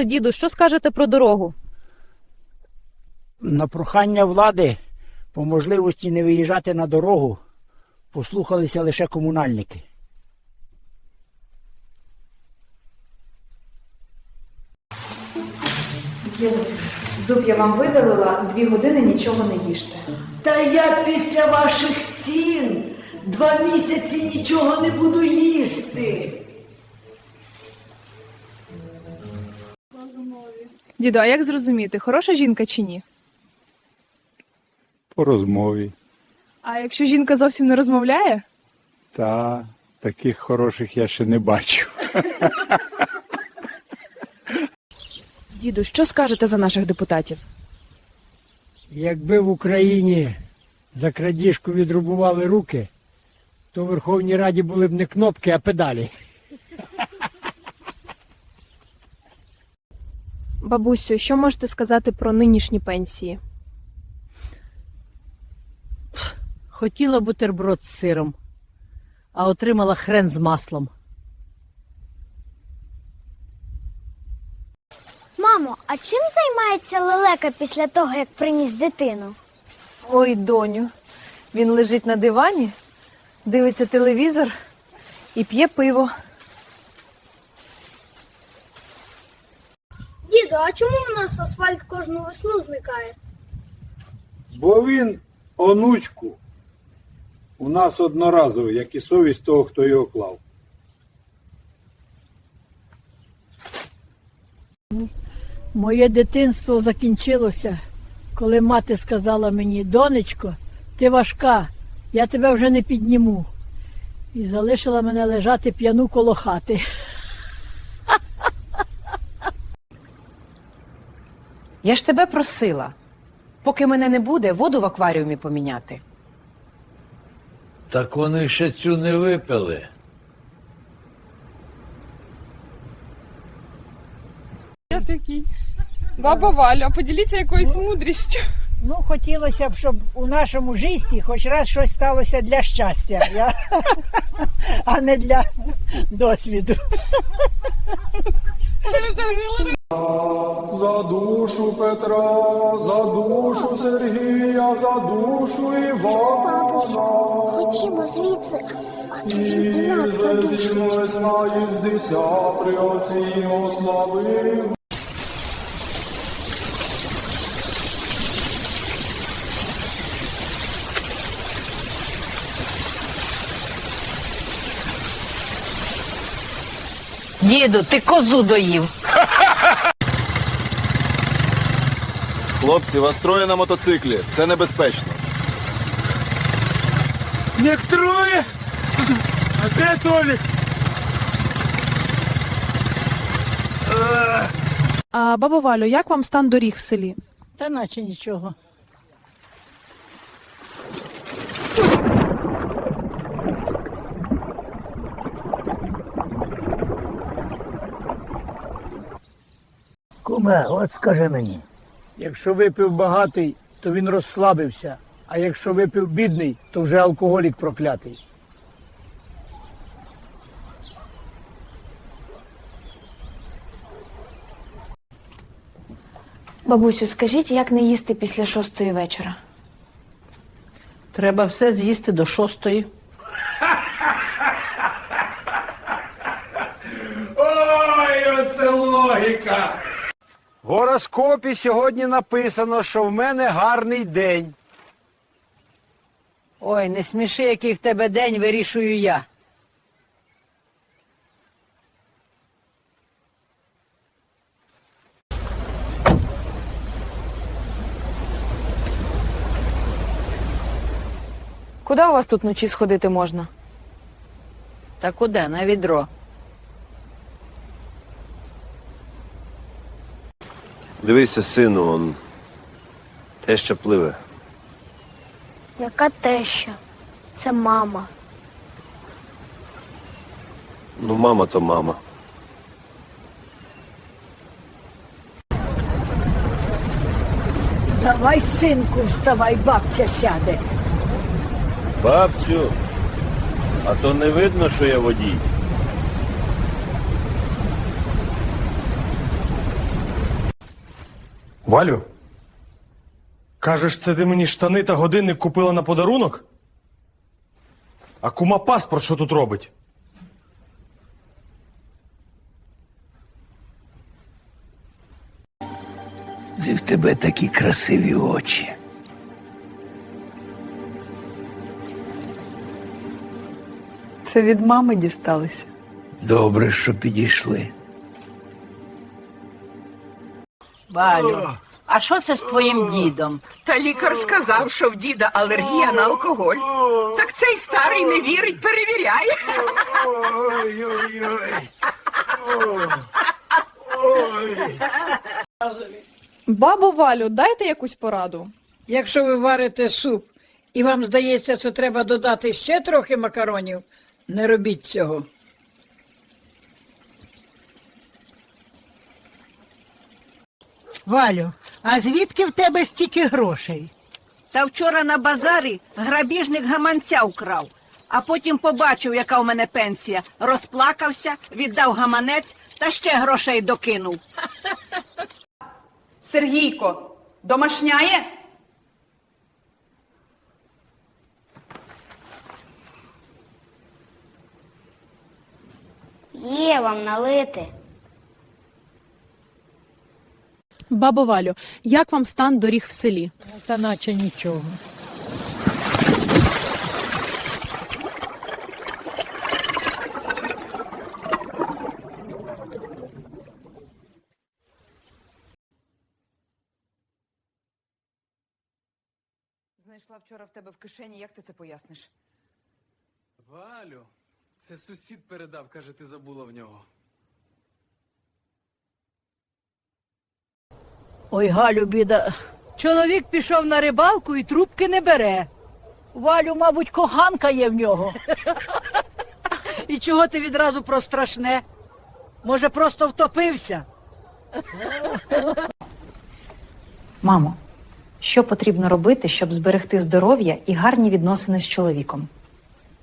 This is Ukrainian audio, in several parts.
Діду, що скажете про дорогу? На прохання влади по можливості не виїжджати на дорогу послухалися лише комунальники. Зуб я вам видалила, дві години нічого не їжте. Та я після ваших цін два місяці нічого не буду їсти. Діду, а як зрозуміти, хороша жінка чи ні? По розмові. А якщо жінка зовсім не розмовляє? Та таких хороших я ще не бачив. Діду, що скажете за наших депутатів? Якби в Україні за крадіжку відрубували руки, то в Верховній Раді були б не кнопки, а педалі. Бабусю, що можете сказати про нинішні пенсії? Хотіла бутерброд з сиром, а отримала хрен з маслом. Мамо, а чим займається лелека після того, як приніс дитину? Ой, доню, він лежить на дивані, дивиться телевізор і п'є пиво. Діду, а чому у нас асфальт кожну весну зникає? Бо він, онучку, у нас одноразовий, як і совість того, хто його клав. Моє дитинство закінчилося, коли мати сказала мені, донечко, ти важка, я тебе вже не підніму. І залишила мене лежати п'яну коло хати. Я ж тебе просила, поки мене не буде, воду в акваріумі поміняти. Так вони ще цю не випили. Я такий. Баба Валя, поділіться якоюсь мудрістю. Ну, хотілося б, щоб у нашому житті хоч раз щось сталося для щастя, я... а не для досвіду. За душу Петра, за душу Сергія, за душу Івана. Ходімо звідси, а то він і нас задушить. звернись при отці його. Діду, ти козу доїв. Хлопці, вас троє на мотоциклі. Це небезпечно. Не троє! А де Толік? А баба Валю, як вам стан доріг в селі? Та наче нічого. Куме, от скажи мені. Якщо випив багатий, то він розслабився, а якщо випив бідний, то вже алкоголік проклятий. Бабусю, скажіть, як не їсти після шостої вечора? Треба все з'їсти до шостої. Ой, оце логіка! В гороскопі сьогодні написано, що в мене гарний день. Ой, не сміши, який в тебе день вирішую я. Куди у вас тут вночі сходити можна? Та куди? На відро. Дивися, сину, он те, що пливе. Яка теща? Це мама. Ну, мама то мама. Давай, синку, вставай, бабця сяде. Бабцю, а то не видно, що я водій. Валю? Кажеш, це ти мені штани та годинник купила на подарунок? А кума паспорт що тут робить? В тебе такі красиві очі. Це від мами дісталися. Добре, що підійшли. Валю, а що це з твоїм дідом? Та лікар сказав, що в діда алергія на алкоголь. Так цей старий не вірить, перевіряє. Бабу Валю, дайте якусь пораду. Якщо ви варите суп і вам здається, що треба додати ще трохи макаронів, не робіть цього. Валю, а звідки в тебе стільки грошей? Та вчора на базарі грабіжник гаманця вкрав, а потім побачив, яка у мене пенсія. Розплакався, віддав гаманець та ще грошей докинув. Сергійко, домашняє? Є вам налити. Бабо Валю, як вам стан доріг в селі? Та наче нічого. Знайшла вчора в тебе в кишені, як ти це поясниш? Валю, це сусід передав, каже, ти забула в нього. Ой, Галю, біда. Чоловік пішов на рибалку і трубки не бере. Валю, мабуть, коханка є в нього. І чого ти відразу про страшне? Може, просто втопився? Мамо, що потрібно робити, щоб зберегти здоров'я і гарні відносини з чоловіком?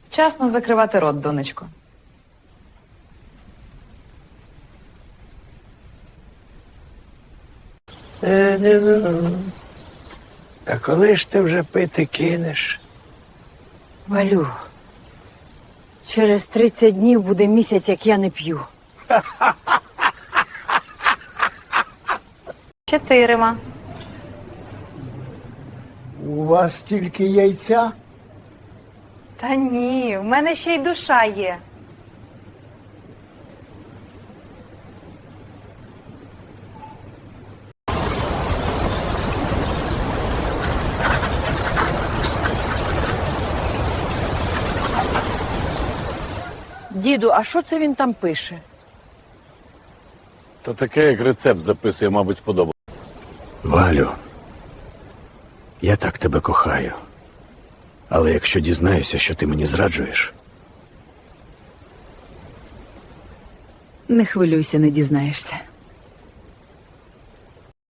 Часно закривати рот, донечко. Е, не, ну. Та коли ж ти вже пити кинеш? Валю, через 30 днів буде місяць, як я не п'ю. Чотирима. У вас тільки яйця? Та ні, в мене ще й душа є. Діду, а що це він там пише? То таке, як рецепт записує, мабуть, сподобалось. Валю, я так тебе кохаю. Але якщо дізнаюся, що ти мені зраджуєш, Не хвилюйся, не дізнаєшся.